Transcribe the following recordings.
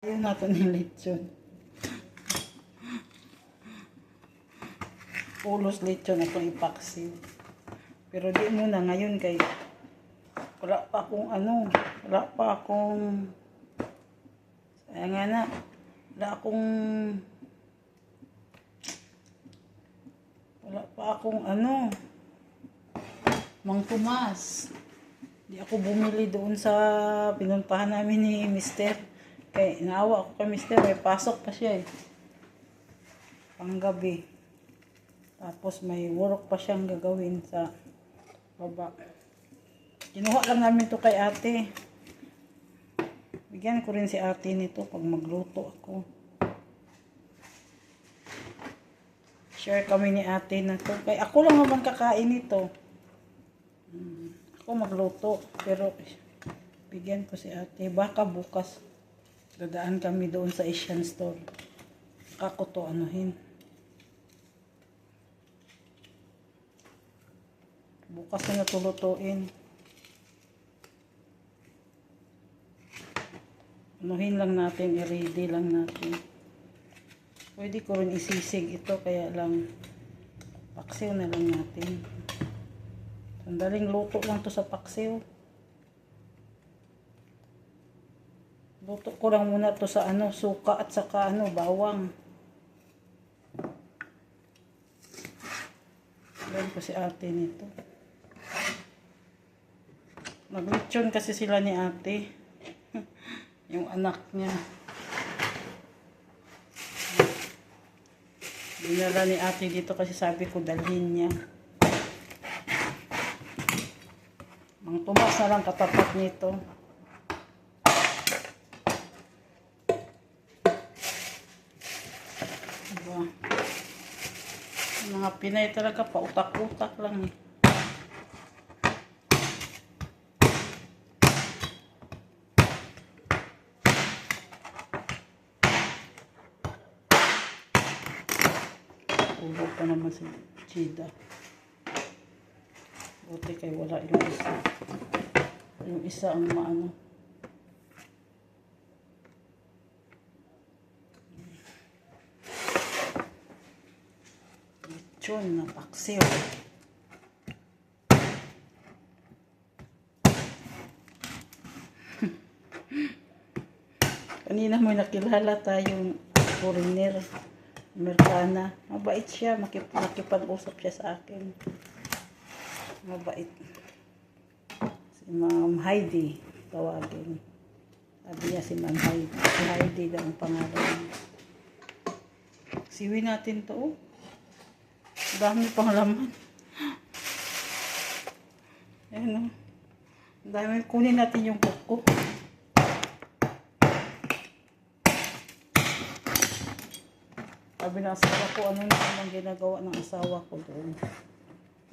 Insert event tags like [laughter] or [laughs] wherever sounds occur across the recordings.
Ayun natin ng lechon. Pulos lechon ako ipaksil. Pero di muna ngayon kay wala pa akong ano, wala pa akong kaya nga na, wala akong wala pa akong ano Mang Tomas. Di ako bumili doon sa pinuntahan namin ni Mister. Kaya naawa ako kay Mister. May pasok pa siya eh. Panggabi. Tapos may work pa siyang gagawin sa baba. Kinuha lang namin to kay ate. Bigyan ko rin si ate nito pag magluto ako. Share kami ni ate na to. Kaya ako lang naman kakain nito. Ako magluto. Pero bigyan ko si ate. Baka bukas dadaan kami doon sa Asian store. Kako to anuhin. Bukas na natulutuin. Anuhin lang natin, i-ready lang natin. Pwede ko rin isisig ito, kaya lang paksiw na lang natin. Sandaling luto lang to sa paksiw. Luto ko lang muna to sa ano, suka at saka ano, bawang. Alam ko si ate nito. Naglitsyon kasi sila ni ate. [laughs] Yung anak niya. Dinala ni ate dito kasi sabi ko dalhin niya. Mang tumas na lang katapat nito. Diba? Yung mga Pinay talaga pa utak-utak lang eh. Ulo pa naman si Chida. Buti kay wala yung isa. Yung isa ang maano. Lechon na paksiw. [laughs] Kanina mo nakilala tayong foreigner. Amerikana. Mabait siya. Makip nakipag-usap siya sa akin. Mabait. Si Ma'am Heidi. Tawagin. Sabi niya si Ma'am Heidi. Si Heidi daw ang pangalan. Siwi natin to. Oh. Dami pang laman. Ayan o. Ang dami. Kunin natin yung kuko. Sabi ng asawa ko, ano na naman ginagawa ng asawa ko doon.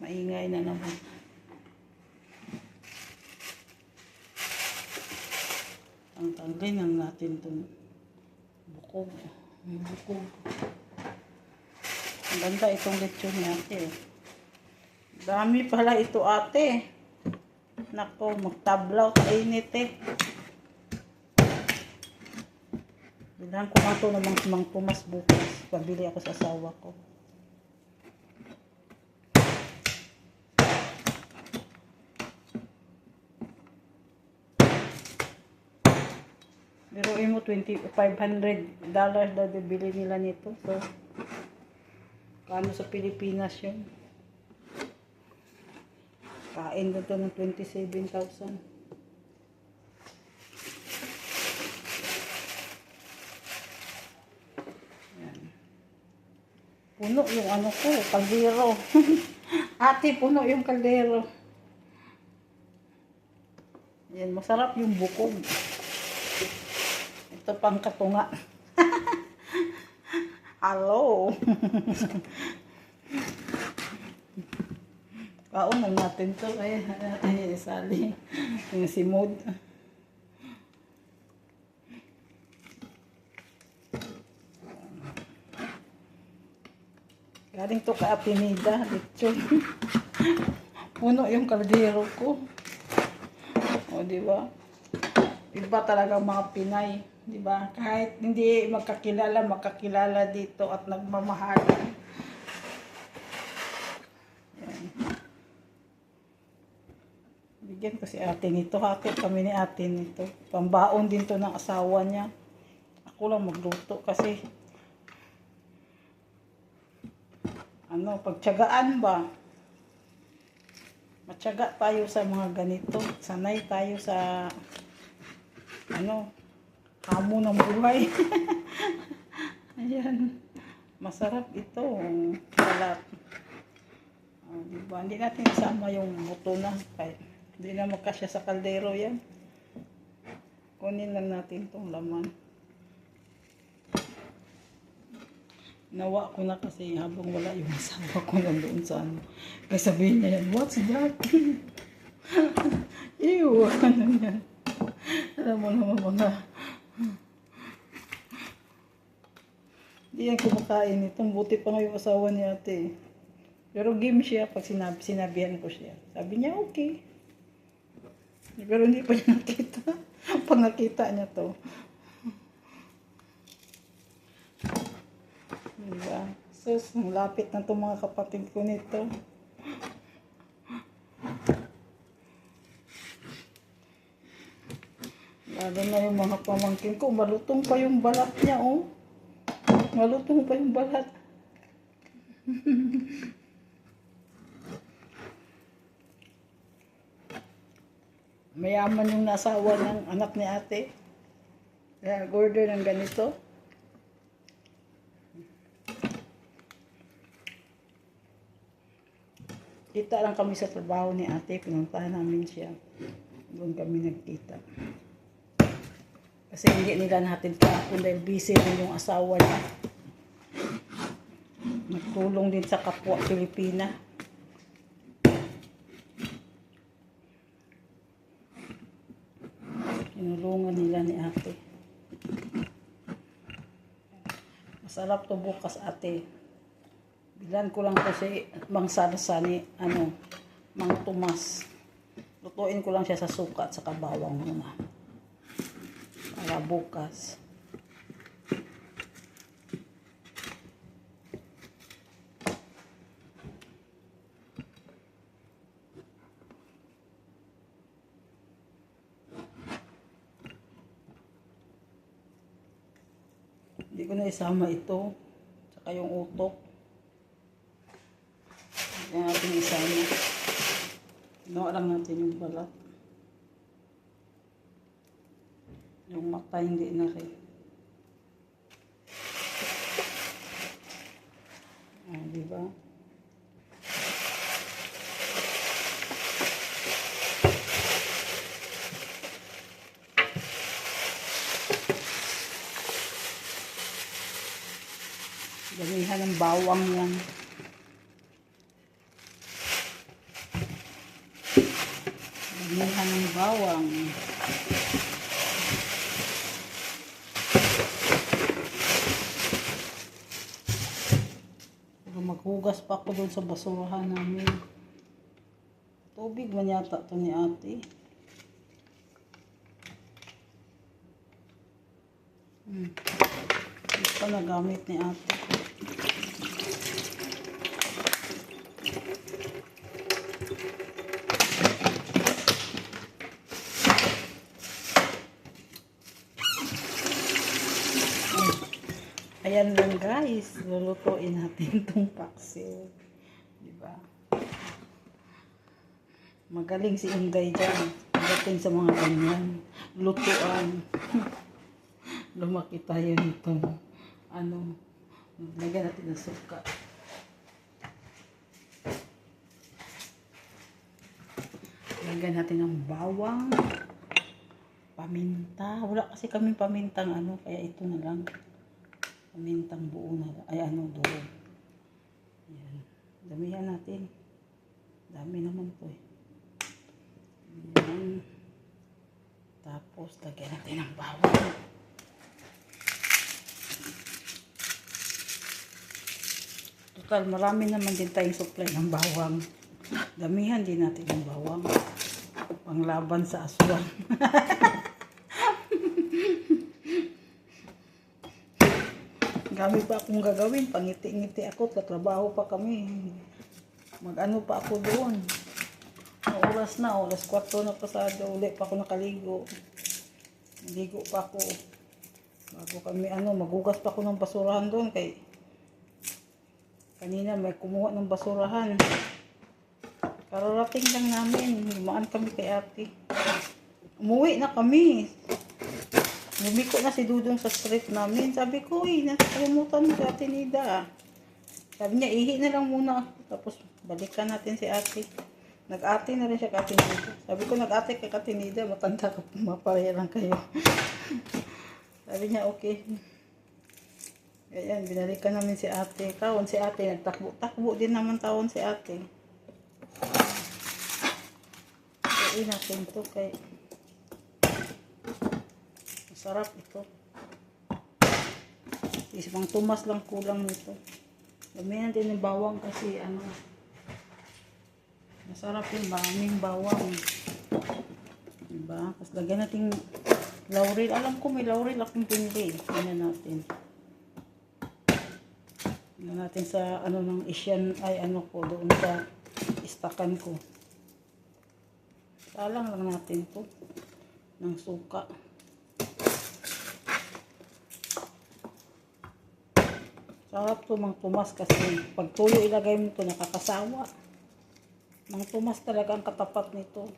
Maingay na naman. Ang tanggalin lang natin itong bukog. Bukog. Ang ganda itong lechon ni ate. Dami pala ito ate. Nako, magtablaw sa init eh. Bilang ko ito namang mang pumas bukas. Pabili ako sa asawa ko. Pero mo 20, 500 dollars daw bibili nila nito. So, kano sa Pilipinas yun? Kain ko to ng 27,000. Puno yung ano ko, kaldero. [laughs] Ate, puno yung kaldero. Yan, masarap yung bukog. Ito pang katunga. Hello. Kaunan natin to. Ay, ay, sali. Yung si Mood. Galing to ka Apinida, lechon. Puno yung kaldero ko. O, di ba? Iba talaga mga Pinay. Di ba? Kahit hindi magkakilala, magkakilala dito at nagmamahalan. Yan. Bigyan ko si ate nito. Hati kami ni ate nito. Pambaon din to ng asawa niya. Ako lang magluto kasi ano, pagtyagaan ba? Matyaga tayo sa mga ganito. Sanay tayo sa ano, hamo ng buhay. [laughs] Ayan. Masarap ito. Balat. Oh, diba? Hindi natin isama yung buto na. Hindi na magkasya sa kaldero yan. Kunin lang natin tong laman. Nawa ko na kasi habang wala yung [laughs] asawa ko nandoon sa ano. Kaya sabihin niya yan, what's that? [laughs] Ew, ano yan? Alam mo naman mga... Hindi yan kumakain itong buti pa nga yung asawa ni ate. Pero game siya pag sinabi, sinabihan ko siya. Sabi niya, okay. Pero hindi pa niya [laughs] nakita. pag nakita niya to. Diba? Sus, malapit na itong mga kapatid ko nito. Lalo na yung mga pamangkin ko, malutong pa yung balat niya, oh. Malutong pa yung balat. Mayaman yung nasawa ng anak ni ate. Kaya order ng ganito. Kita lang kami sa trabaho ni ate. Pinuntahan namin siya. Doon kami nagkita. Kasi hindi nila natin kahapon dahil busy rin yung asawa niya. Nagtulong din sa kapwa Pilipina. Tinulungan nila ni ate. Masarap to bukas ate. Bilan ko lang kasi mang sarsa ni ano, mang tumas. Lutuin ko lang siya sa suka at sa kabawang muna. Para bukas. Hindi ko na isama ito. Tsaka yung utok. Hindi natin isama. Ginawa lang natin yung balat. Yung mata hindi na rin. Ah, di ba? Damihan ng bawang yan. Damihan ng bawang. Pero maghugas pa ako doon sa basurahan namin. Tubig man yata to ni ate. Hmm. Ito pa nagamit ni ate. Ayan lang guys, lulutuin natin [laughs] itong paksiw. Diba? Magaling si Inday dyan. Pagdating sa mga ganyan. Lutuan. [laughs] Lumaki tayo nito. Ano, lagyan natin ng suka. Lagyan natin ng bawang. Paminta. Wala kasi kami pamintang ano, kaya ito na lang pamintang buo na ay ano doon yan. Damihan natin. Dami naman to eh. Yan. Tapos lagyan natin ng bawang. Total marami naman din tayong supply ng bawang. Damihan din natin ng bawang. Panglaban sa aswang [laughs] Dami pa akong gagawin. Pangiti-ngiti ako. Tatrabaho pa kami. Mag-ano pa ako doon. Ang oras na. Oras 4 na pasado. Uli pa ako nakaligo. Naligo pa ako. Bago kami ano, magugas pa ako ng basurahan doon. Kay kanina may kumuha ng basurahan. Kararating lang namin. Lumaan kami kay ate. Umuwi na kami. Lumiko na si Dudong sa street namin. Sabi ko, uy, nakalimutan mo si ate Nida. Sabi niya, ihi na lang muna. ako." Tapos, balikan natin si ate. Nag-ate na rin siya kay ate Nida. Sabi ko, nag-ate kay ate Nida. Matanda ka, mapareha lang kayo. [laughs] Sabi niya, okay. Ayan, binalikan namin si ate. Taon si ate, nagtakbo-takbo din naman taon si ate. Kaya natin to kay masarap ito. Isang tumas lang kulang nito. Damihan din ng bawang kasi ano masarap yung maraming bawang. Diba? Tapos lagyan natin laurel. Alam ko may laurel akong pinili. Tingnan natin. Tingnan natin sa ano ng Asian ay ano ko doon sa istakan ko. Salang lang natin to ng suka. Sarap to mang tumas kasi pag tuyo ilagay mo to nakakasawa. Mang tumas talaga ang katapat nito.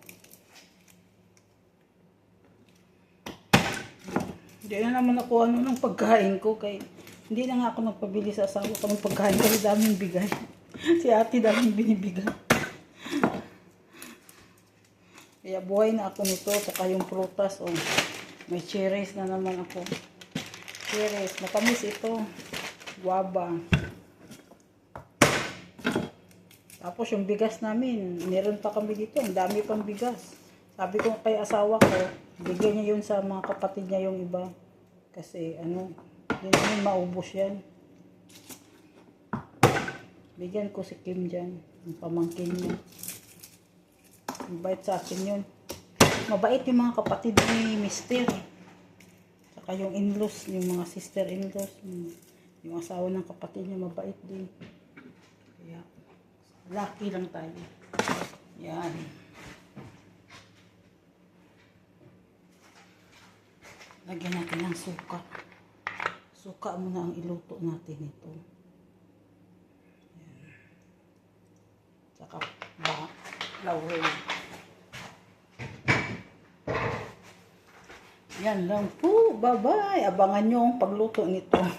Hindi na naman ako ano ng pagkain ko kay hindi na nga ako nagpabili sa asawa ko ng pagkain kasi daming bigay. [laughs] si ate daming binibigay. Kaya buhay na ako nito saka yung prutas oh. May cherries na naman ako. Cherries, matamis ito. Guava. Tapos yung bigas namin, meron pa kami dito, ang dami pang bigas. Sabi ko kay asawa ko, bigyan niya yun sa mga kapatid niya yung iba. Kasi ano, hindi namin maubos yan. Bigyan ko si Kim dyan, ang pamangkin niya. Mabait sa akin yun. Mabait yung mga kapatid ni Mister. Saka yung in-laws, yung mga sister-in-laws. Yung, yung asawa ng kapatid niya, mabait din. Kaya, lucky lang tayo. Yan. Lagyan natin ng suka. Suka muna ang iluto natin ito. Yan. Saka ba, laurel. Yan lang po. Bye-bye. Abangan nyo ang pagluto nito.